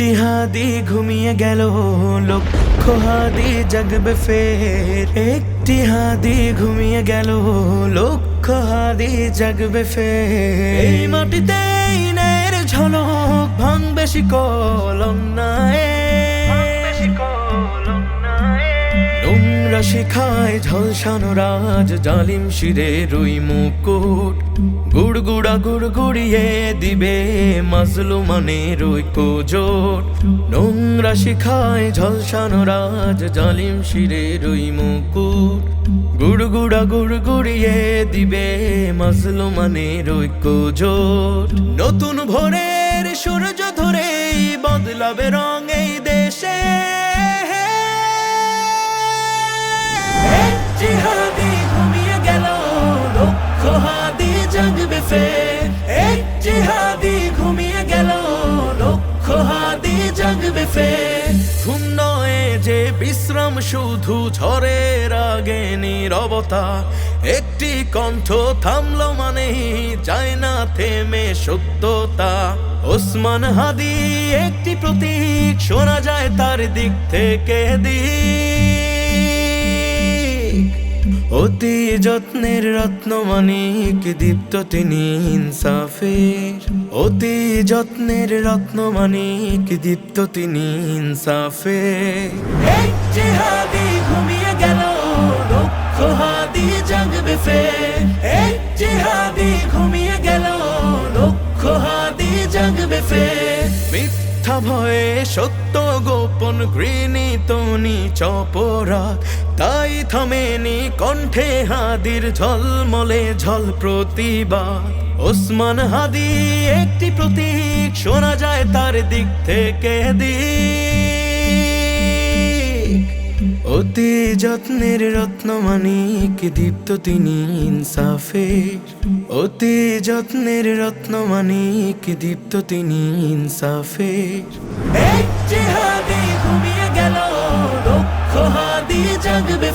একটি হাদি ঘুমিয়ে গেল লক্ষ হাদি জাগবে ফের। একটি হাদি ঘুমিয়ে গেল লক্ষ হাদি জাগবে ফের। এই মাটিতে নের ঝলক ভাঙবে শিকল, অন্যায় নোংরা শিখায় ঝলসানো রাজ, জালিম শিরে রুই মুকুট। গুড়গুড়া গুড়গুড়িয়ে দিবে মাজলু মানে রুই কোজোট। নোংরা শিখায় ঝলসানো রাজ, জালিম শিরে রুই মুকুট। গুড়গুড়া গুড়গুড়িয়ে দিবে মাজলু মানে রুই কোজোট। নতুন ভোরের সূর্য ধরেই বদলাবে রং এই দেশে। জাগবে ফের এক জিহাদি ঘুমিয়ে গেল, লক্ষ হাদি জাগবে নয় যে বিশ্রাম, শুধু ঝড়ের আগে নীরবতা। একটি কণ্ঠ থামলো মানে যায় না থেমে সত্যতা। ওসমান হাদি একটি প্রতীক, শোনা যায় তার দিক থেকে দিক অতি যত্নের রত্নমানিক দীপ্ত তিনি ইনসাফের। অতি যত্নের রত্নমানিক দীপ্ত তিনি ইনসাফের। জেহাদি ঘুমিয়ে গেল লক্ষ হাদি জাগবে ফের। এক জেহাদি ঘুমিয়ে গেল লক্ষ হাদি জাগবে ফের। মিথ্যা ভয়ে সত্য গোপন ঘৃণিত চপরা তাই থামেনি কণ্ঠে হাদির ঝলমলে ঝল প্রতিবাদ। ওসমান হাদি একটি প্রতীক, শোনা যায় তার দিক থেকে দিক। অতি যত্নের রত্নমানিক দীপ্ত তিনি ইনসাফের। অতি যত্নের রত্নমানিক দীপ্ত তিনি ইনসাফের। ঘুমিয়ে গেল জাগবে